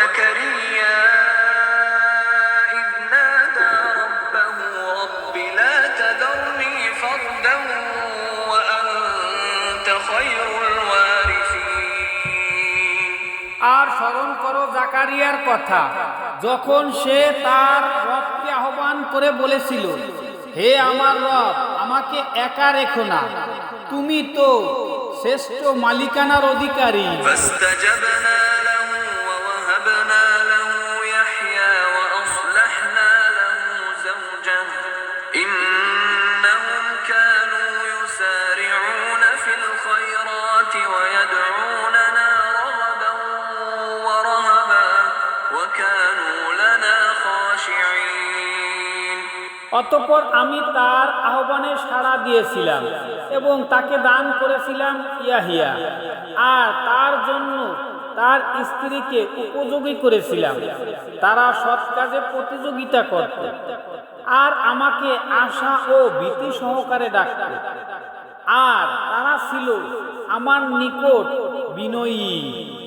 وزكريا إذ نادى ربه رب لا تذرني فردا وأنت خير الوارثين আর স্মরণ করো জাকারিয়ার কথা যখন সে তার রবকে আহ্বান করে বলেছিল হে আমার রব আমাকে একা রেখো না তুমি তো শ্রেষ্ঠ মালিকানার অধিকারী অতঃপর আমি তার আহ্বানে সাড়া দিয়েছিলাম এবং তাকে দান করেছিলাম ইয়াহিয়া। আর তার জন্য তার স্ত্রীকে উপযোগী করেছিলাম। তারা সৎ কাজে প্রতিযোগিতা করত। আর আমাকে আশা ও ভীতি সহকারে ডাকত। আর তারা ছিল আমার নিকট বিনয়ী।